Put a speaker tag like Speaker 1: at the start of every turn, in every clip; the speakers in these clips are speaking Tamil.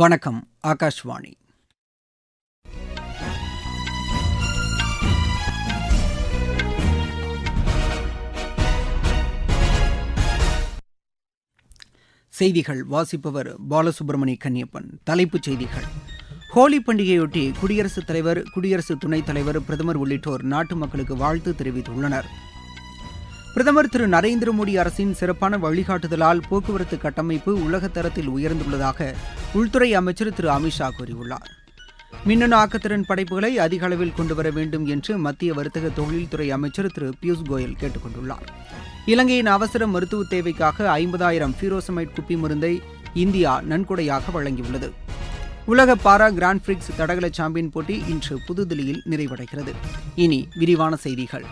Speaker 1: வணக்கம் ஆகாஷ்வாணி செய்திகள் வாசிப்பவர் பாலசுப்ரமணிய கன்னியப்பன் தலைப்புச் செய்திகள் ஹோலி பண்டிகையொட்டி குடியரசுத் தலைவர் குடியரசு துணைத் தலைவர் பிரதமர் உள்ளிட்டோர் நாட்டு மக்களுக்கு வாழ்த்து தெரிவித்துள்ளனா் பிரதமர் திரு நரேந்திர மோடி அரசின் சிறப்பான வழிகாட்டுதலால் போக்குவரத்து கட்டமைப்பு உலகத்தரத்தில் உயர்ந்துள்ளதாக உள்துறை அமைச்சர் திரு அமித்ஷா கூறியுள்ளார் மின்னணு ஆக்கத்திறன் படைப்புகளை அதிக அளவில் கொண்டுவர வேண்டும் என்று மத்திய வர்த்தக தொழில்துறை அமைச்சர் திரு பியூஷ் கோயல் கேட்டுக் கொண்டுள்ளார் இலங்கையின் அவசர மருத்துவ தேவைக்காக ஐம்பதாயிரம் ஃபீரோசமைட் குப்பி மருந்தை இந்தியா நன்கொடையாக வழங்கியுள்ளது உலக பாரா கிராண்ட் பிரிக்ஸ் தடகள சாம்பியன் போட்டி இன்று புதுதில்லியில் நிறைவடைகிறது இனி விரிவான செய்திகள்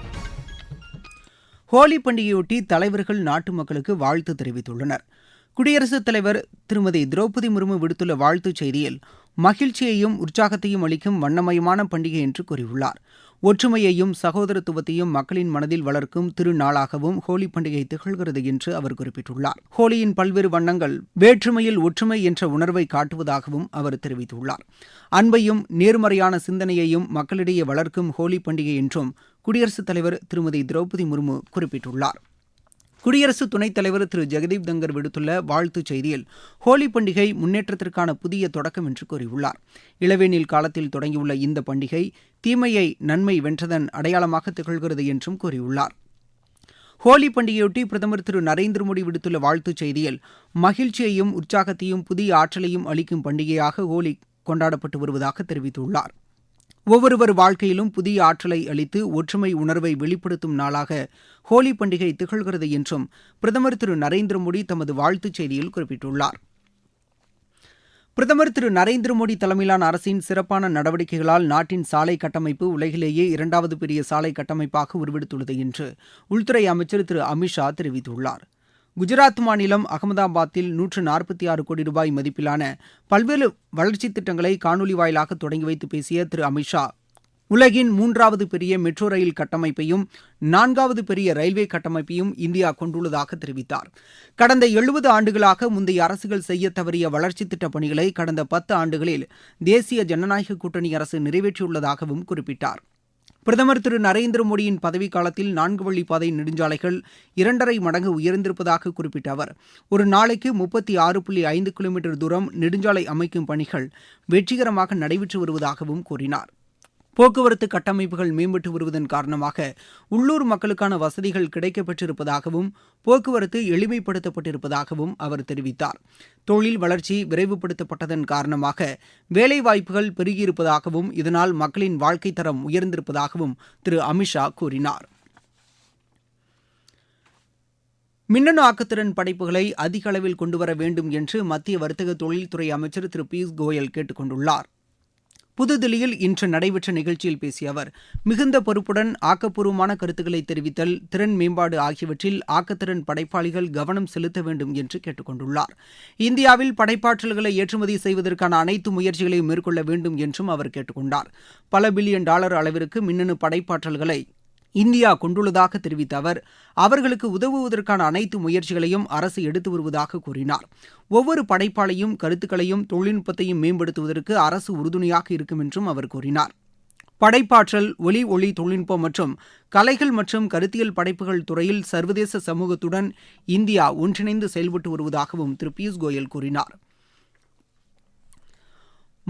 Speaker 1: ஹோலி பண்டிகையொட்டி தலைவர்கள் நாட்டு மக்களுக்கு வாழ்த்து தெரிவித்துள்ளனர் குடியரசுத் தலைவர் திருமதி திரௌபதி முர்மு விடுத்துள்ள வாழ்த்துச் செய்தியில் மகிழ்ச்சியையும் உற்சாகத்தையும் அளிக்கும் வண்ணமயமான பண்டிகை என்று கூறியுள்ளார் ஒற்றுமையையும் சகோதரத்துவத்தையும் மக்களின் மனதில் வளர்க்கும் திருநாளாகவும் ஹோலி பண்டிகை திகழ்கிறது என்று அவர் குறிப்பிட்டுள்ளார் ஹோலியின் பல்வேறு வண்ணங்கள் வேற்றுமையில் ஒற்றுமை என்ற உணர்வை காட்டுவதாகவும் அவர் தெரிவித்துள்ளார் அன்பையும் நேர்மறையான சிந்தனையையும் மக்களிடையே வளர்க்கும் ஹோலி பண்டிகை என்றும் குடியரசுத் தலைவர் திருமதி திரௌபதி முர்மு குறிப்பிட்டுள்ளார் குடியரசு துணைத் தலைவர் திரு ஜெகதீப் தங்கர் விடுத்துள்ள வாழ்த்துச் செய்தியில் ஹோலி பண்டிகை முன்னேற்றத்திற்கான புதிய தொடக்கம் என்று கூறியுள்ளார் இளவேனில் காலத்தில் தொடங்கியுள்ள இந்த பண்டிகை தீமையை நன்மை வென்றதன் அடையாளமாக திகழ்கிறது என்றும் கூறியுள்ளார் ஹோலி பண்டிகையொட்டி பிரதமர் திரு நரேந்திர மோடி விடுத்துள்ள வாழ்த்துச் செய்தியில் மகிழ்ச்சியையும் உற்சாகத்தையும் புதிய ஆற்றலையும் அளிக்கும் பண்டிகையாக ஹோலி கொண்டாடப்பட்டு வருவதாக தெரிவித்துள்ளார் ஒவ்வொருவர் வாழ்க்கையிலும் புதிய ஆற்றலை அளித்து ஒற்றுமை உணர்வை வெளிப்படுத்தும் நாளாக ஹோலி பண்டிகை திகழ்கிறது என்றும் பிரதமர் திரு நரேந்திர மோடி தமது வாழ்த்துச் செய்தியில் குறிப்பிட்டுள்ளார் பிரதமர் திரு நரேந்திர மோடி தலைமையிலான அரசின் சிறப்பான நடவடிக்கைகளால் நாட்டின் சாலை கட்டமைப்பு உலகிலேயே இரண்டாவது பெரிய சாலை கட்டமைப்பாக உருவெடுத்துள்ளது என்று உள்துறை அமைச்சர் திரு அமித் ஷா தெரிவித்துள்ளாா் குஜராத் மாநிலம் அகமதாபாத்தில் நூற்று நாற்பத்தி ஆறு கோடி ரூபாய் மதிப்பிலான பல்வேறு வளர்ச்சித் திட்டங்களை காணொலி வாயிலாக தொடங்கி வைத்து பேசிய திரு அமித்ஷா உலகின் மூன்றாவது பெரிய மெட்ரோ ரயில் கட்டமைப்பையும் நான்காவது பெரிய ரயில்வே கட்டமைப்பையும் இந்தியா கொண்டுள்ளதாக தெரிவித்தார் கடந்த எழுபது ஆண்டுகளாக முந்தைய அரசுகள் செய்ய தவறிய வளர்ச்சித் திட்டப் பணிகளை கடந்த பத்து ஆண்டுகளில் தேசிய ஜனநாயக கூட்டணி அரசு நிறைவேற்றியுள்ளதாகவும் குறிப்பிட்டார் பிரதமர் திரு நரேந்திர மோடியின் பதவிக்காலத்தில் நான்கு வழி பாதை நெடுஞ்சாலைகள் இரண்டரை மடங்கு உயர்ந்திருப்பதாக குறிப்பிட்ட அவர் ஒரு நாளைக்கு முப்பத்தி ஆறு புள்ளி ஐந்து கிலோமீட்டர் தூரம் நெடுஞ்சாலை அமைக்கும் பணிகள் வெற்றிகரமாக நடைபெற்று வருவதாகவும் கூறினாா் போக்குவரத்து கட்டமைப்புகள் மேம்பட்டு வருவதன் காரணமாக உள்ளூர் மக்களுக்கான வசதிகள் கிடைக்கப்பெற்றிருப்பதாகவும் போக்குவரத்து எளிமைப்படுத்தப்பட்டிருப்பதாகவும் அவர் தெரிவித்தார் தொழில் வளர்ச்சி விரைவுபடுத்தப்பட்டதன் காரணமாக வேலைவாய்ப்புகள் பெருகியிருப்பதாகவும் இதனால் மக்களின் வாழ்க்கை தரம் உயர்ந்திருப்பதாகவும் திரு அமித்ஷா கூறினார் மின்னணு ஆக்கத்திறன் படைப்புகளை அதிக அளவில் கொண்டுவர வேண்டும் என்று மத்திய வர்த்தக தொழில்துறை அமைச்சர் திரு பியூஷ் கோயல் கேட்டுக்கொண்டுள்ளார் புதுதில்லியில் இன்று நடைபெற்ற நிகழ்ச்சியில் பேசிய அவர் மிகுந்த பொறுப்புடன் ஆக்கப்பூர்வமான கருத்துக்களை தெரிவித்தல் திறன் மேம்பாடு ஆகியவற்றில் ஆக்கத்திறன் படைப்பாளிகள் கவனம் செலுத்த வேண்டும் என்று கேட்டுக்கொண்டுள்ளார் இந்தியாவில் படைப்பாற்றல்களை ஏற்றுமதி செய்வதற்கான அனைத்து முயற்சிகளையும் மேற்கொள்ள வேண்டும் என்றும் அவர் கேட்டுக்கொண்டார் பல பில்லியன் டாலர் அளவிற்கு மின்னணு படைப்பாற்றல்களை இந்தியா கொண்டுள்ளதாக தெரிவித்த அவர் அவர்களுக்கு உதவுவதற்கான அனைத்து முயற்சிகளையும் அரசு எடுத்து வருவதாக கூறினார் ஒவ்வொரு படைப்பாளையும் கருத்துக்களையும் தொழில்நுட்பத்தையும் மேம்படுத்துவதற்கு அரசு உறுதுணையாக இருக்கும் என்றும் அவர் கூறினார் படைப்பாற்றல் ஒலி ஒளி தொழில்நுட்பம் மற்றும் கலைகள் மற்றும் கருத்தியல் படைப்புகள் துறையில் சர்வதேச சமூகத்துடன் இந்தியா ஒன்றிணைந்து செயல்பட்டு வருவதாகவும் திரு பியூஷ் கோயல் கூறினாா்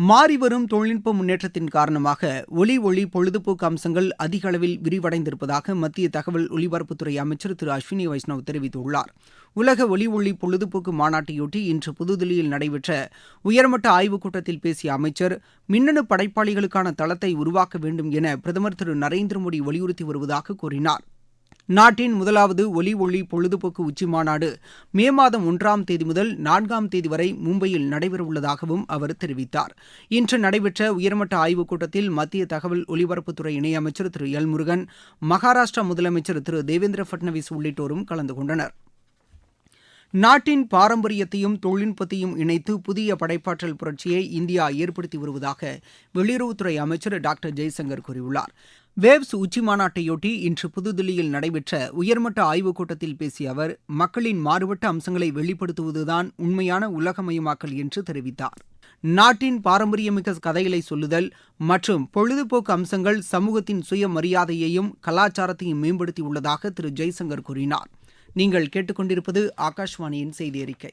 Speaker 1: மாறிவரும் தொழில்நுட்ப முன்னேற்றத்தின் காரணமாக ஒலி ஒளி பொழுதுபோக்கு அம்சங்கள் அதிக அளவில் விரிவடைந்திருப்பதாக மத்திய தகவல் ஒலிபரப்புத்துறை அமைச்சர் திரு அஸ்வினி வைஷ்ணவ் தெரிவித்துள்ளார் உலக ஒலி ஒளி பொழுதுபோக்கு மாநாட்டையொட்டி இன்று புதுதில்லியில் நடைபெற்ற உயர்மட்ட ஆய்வுக் கூட்டத்தில் பேசிய அமைச்சர் மின்னணு படைப்பாளிகளுக்கான தளத்தை உருவாக்க வேண்டும் என பிரதமர் திரு நரேந்திர மோடி வலியுறுத்தி வருவதாக கூறினாா் நாட்டின் முதலாவது ஒலி ஒளி பொழுதுபோக்கு உச்சிமாநாடு மே மாதம் ஒன்றாம் தேதி முதல் நான்காம் தேதி வரை மும்பையில் நடைபெறவுள்ளதாகவும் அவர் தெரிவித்தார் இன்று நடைபெற்ற உயர்மட்ட ஆய்வுக் கூட்டத்தில் மத்திய தகவல் ஒலிபரப்புத்துறை இணையமைச்சர் திரு எல் முருகன் மகாராஷ்டிரா முதலமைச்சர் திரு தேவேந்திர பட்னவிஸ் உள்ளிட்டோரும் கலந்து கொண்டனர் நாட்டின் பாரம்பரியத்தையும் தொழில்நுட்பத்தையும் இணைத்து புதிய படைப்பாற்றல் புரட்சியை இந்தியா ஏற்படுத்தி வருவதாக வெளியுறவுத்துறை அமைச்சர் டாக்டர் ஜெய்சங்கர் கூறியுள்ளார் வேவ்ஸ் உச்சிமாநாட்டையொட்டி இன்று புதுதில்லியில் நடைபெற்ற உயர்மட்ட ஆய்வுக் கூட்டத்தில் பேசிய அவர் மக்களின் மாறுபட்ட அம்சங்களை வெளிப்படுத்துவதுதான் உண்மையான உலகமயமாக்கல் என்று தெரிவித்தார் நாட்டின் பாரம்பரியமிக்க கதைகளை சொல்லுதல் மற்றும் பொழுதுபோக்கு அம்சங்கள் சமூகத்தின் சுயமரியாதையையும் கலாச்சாரத்தையும் மேம்படுத்தியுள்ளதாக திரு ஜெய்சங்கர் கூறினார் நீங்கள் கேட்டுக்கொண்டிருப்பது ஆகாஷ்வாணியின் செய்தி அறிக்கை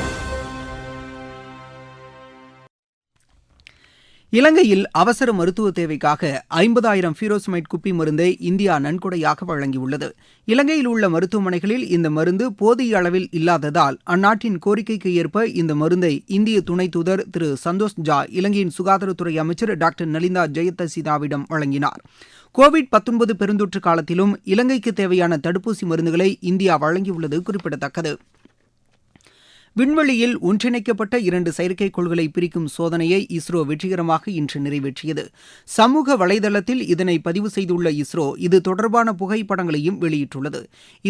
Speaker 1: இலங்கையில் அவசர மருத்துவ தேவைக்காக ஐம்பதாயிரம் ஃபீரோசமைட் குப்பி மருந்தை இந்தியா நன்கொடையாக வழங்கியுள்ளது இலங்கையில் உள்ள மருத்துவமனைகளில் இந்த மருந்து போதிய அளவில் இல்லாததால் அந்நாட்டின் கோரிக்கைக்கு ஏற்ப இந்த மருந்தை இந்திய துணை தூதர் திரு சந்தோஷ் ஜா இலங்கையின் சுகாதாரத்துறை அமைச்சர் டாக்டர் நலிந்தா ஜெயத்தசிதாவிடம் வழங்கினார் கோவிட் பெருந்தொற்று காலத்திலும் இலங்கைக்கு தேவையான தடுப்பூசி மருந்துகளை இந்தியா வழங்கியுள்ளது குறிப்பிடத்தக்கது விண்வெளியில் ஒன்றிணைக்கப்பட்ட இரண்டு செயற்கைக்கோள்களை பிரிக்கும் சோதனையை இஸ்ரோ வெற்றிகரமாக இன்று நிறைவேற்றியது சமூக வலைதளத்தில் இதனை பதிவு செய்துள்ள இஸ்ரோ இது தொடர்பான புகைப்படங்களையும் வெளியிட்டுள்ளது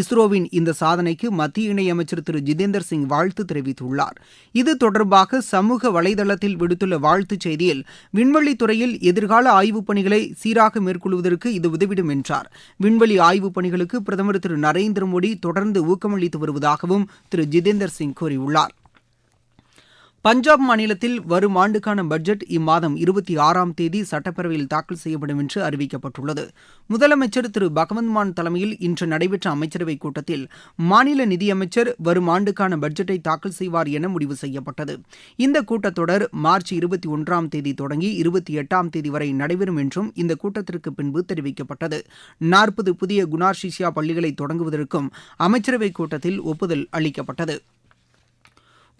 Speaker 1: இஸ்ரோவின் இந்த சாதனைக்கு மத்திய இணையமைச்சர் திரு ஜிதேந்தர் சிங் வாழ்த்து தெரிவித்துள்ளார் இது தொடர்பாக சமூக வலைதளத்தில் விடுத்துள்ள வாழ்த்துச் செய்தியில் விண்வெளி துறையில் எதிர்கால ஆய்வுப் பணிகளை சீராக மேற்கொள்வதற்கு இது உதவிடும் என்றார் விண்வெளி ஆய்வுப் பணிகளுக்கு பிரதமர் திரு நரேந்திர மோடி தொடர்ந்து ஊக்கமளித்து வருவதாகவும் திரு ஜிதேந்தர் சிங் கூறியுள்ளார் தெரிவித்துள்ளார் பஞ்சாப் மாநிலத்தில் வரும் ஆண்டுக்கான பட்ஜெட் இம்மாதம் இருபத்தி ஆறாம் தேதி சட்டப்பேரவையில் தாக்கல் செய்யப்படும் என்று அறிவிக்கப்பட்டுள்ளது முதலமைச்சர் திரு பகவந்த் மான் தலைமையில் இன்று நடைபெற்ற அமைச்சரவைக் கூட்டத்தில் மாநில நிதியமைச்சர் வரும் ஆண்டுக்கான பட்ஜெட்டை தாக்கல் செய்வார் என முடிவு செய்யப்பட்டது இந்த கூட்டத்தொடர் மார்ச் இருபத்தி ஒன்றாம் தேதி தொடங்கி இருபத்தி எட்டாம் தேதி வரை நடைபெறும் என்றும் இந்த கூட்டத்திற்கு பின்பு தெரிவிக்கப்பட்டது நாற்பது புதிய குணார் பள்ளிகளை தொடங்குவதற்கும் அமைச்சரவைக் கூட்டத்தில் ஒப்புதல் அளிக்கப்பட்டது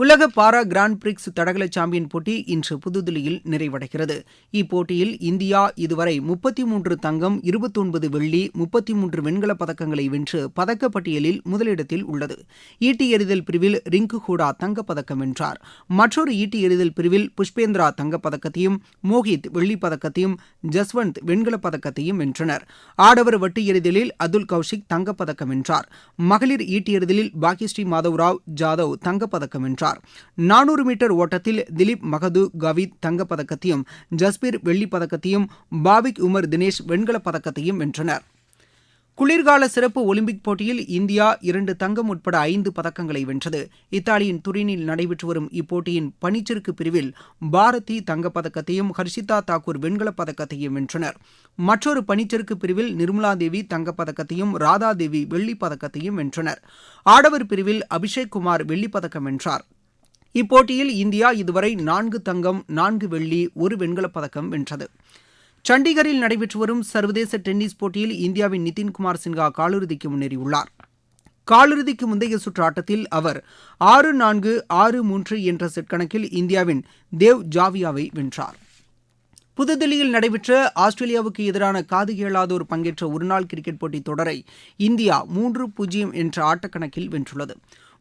Speaker 1: உலக பாரா கிராண்ட் பிரிக்ஸ் தடகள சாம்பியன் போட்டி இன்று புதுதில்லியில் நிறைவடைகிறது இப்போட்டியில் இந்தியா இதுவரை முப்பத்தி மூன்று தங்கம் இருபத்தொன்பது வெள்ளி முப்பத்தி மூன்று வெண்கலப் பதக்கங்களை வென்று பதக்கப்பட்டியலில் முதலிடத்தில் உள்ளது ஈட்டி எறிதல் பிரிவில் ரிங்கு ஹூடா தங்கப்பதக்கம் வென்றார் மற்றொரு ஈட்டி எறிதல் பிரிவில் புஷ்பேந்திரா தங்கப்பதக்கத்தையும் மோஹித் பதக்கத்தையும் ஜஸ்வந்த் வெண்கலப் பதக்கத்தையும் வென்றனர் ஆடவர் வட்டு எறிதலில் அதுல் கௌஷிக் தங்கப்பதக்கம் வென்றார் மகளிர் ஈட்டி எறிதலில் பாகிஸ்ரீ மாதவ் ராவ் ஜாதவ் தங்கப்பதக்கம் வென்றார் வென்றார் நானூறு மீட்டர் ஓட்டத்தில் திலீப் மகது கவித் தங்கப்பதக்கத்தையும் ஜஸ்பீர் பதக்கத்தையும் பாபிக் உமர் தினேஷ் வெண்கலப் பதக்கத்தையும் வென்றனர் குளிர்கால சிறப்பு ஒலிம்பிக் போட்டியில் இந்தியா இரண்டு தங்கம் உட்பட ஐந்து பதக்கங்களை வென்றது இத்தாலியின் துரினில் நடைபெற்று வரும் இப்போட்டியின் பனிச்சறுக்கு பிரிவில் பாரதி தங்கப்பதக்கத்தையும் ஹர்ஷிதா தாக்கூர் வெண்கலப் பதக்கத்தையும் வென்றனர் மற்றொரு பனிச்சறுக்கு பிரிவில் நிர்மலா தேவி தங்கப்பதக்கத்தையும் ராதாதேவி வெள்ளிப் பதக்கத்தையும் வென்றனர் ஆடவர் பிரிவில் அபிஷேக் குமார் வெள்ளிப்பதக்கம் வென்றார் இப்போட்டியில் இந்தியா இதுவரை நான்கு தங்கம் நான்கு வெள்ளி ஒரு வெண்கலப் பதக்கம் வென்றது சண்டிகரில் நடைபெற்று வரும் சர்வதேச டென்னிஸ் போட்டியில் இந்தியாவின் நிதின்குமார் சின்ஹா காலிறுதிக்கு முன்னேறியுள்ளார் காலிறுதிக்கு முந்தைய சுற்று ஆட்டத்தில் அவர் ஆறு நான்கு ஆறு மூன்று என்ற செட் கணக்கில் இந்தியாவின் தேவ் ஜாவியாவை வென்றார் புதுதில்லியில் நடைபெற்ற ஆஸ்திரேலியாவுக்கு எதிரான காது கேளாதோர் பங்கேற்ற ஒருநாள் கிரிக்கெட் போட்டி தொடரை இந்தியா மூன்று பூஜ்ஜியம் என்ற ஆட்டக்கணக்கில் வென்றுள்ளது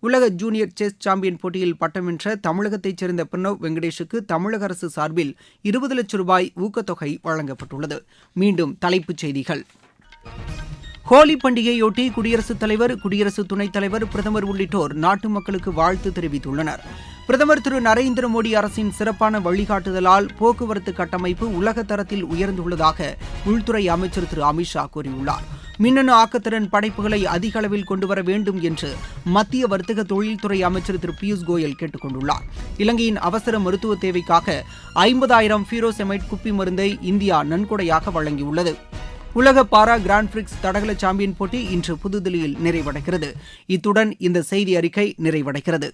Speaker 1: உலக ஜூனியர் செஸ் சாம்பியன் போட்டியில் பட்டம் வென்ற தமிழகத்தைச் சேர்ந்த பிரணவ் வெங்கடேஷுக்கு தமிழக அரசு சார்பில் இருபது லட்சம் ரூபாய் ஊக்கத்தொகை வழங்கப்பட்டுள்ளது மீண்டும் தலைப்புச் செய்திகள் ஹோலி பண்டிகையொட்டி குடியரசுத் தலைவர் குடியரசு துணைத் தலைவர் பிரதமர் உள்ளிட்டோர் நாட்டு மக்களுக்கு வாழ்த்து தெரிவித்துள்ளனர் பிரதமர் திரு நரேந்திர மோடி அரசின் சிறப்பான வழிகாட்டுதலால் போக்குவரத்து கட்டமைப்பு உலக தரத்தில் உயர்ந்துள்ளதாக உள்துறை அமைச்சர் திரு அமித்ஷா கூறியுள்ளாா் மின்னணு ஆக்கத்திறன் படைப்புகளை அதிக அளவில் கொண்டுவர வேண்டும் என்று மத்திய வர்த்தக தொழில்துறை அமைச்சர் திரு பியூஷ் கோயல் கேட்டுக் கொண்டுள்ளார் இலங்கையின் அவசர மருத்துவ தேவைக்காக ஐம்பதாயிரம் ஃபீரோசெமைட் குப்பி மருந்தை இந்தியா நன்கொடையாக வழங்கியுள்ளது உலக பாரா கிராண்ட் பிரிக்ஸ் தடகள சாம்பியன் போட்டி இன்று புதுதில்லியில் நிறைவடைகிறது இத்துடன் இந்த செய்தி அறிக்கை நிறைவடைகிறது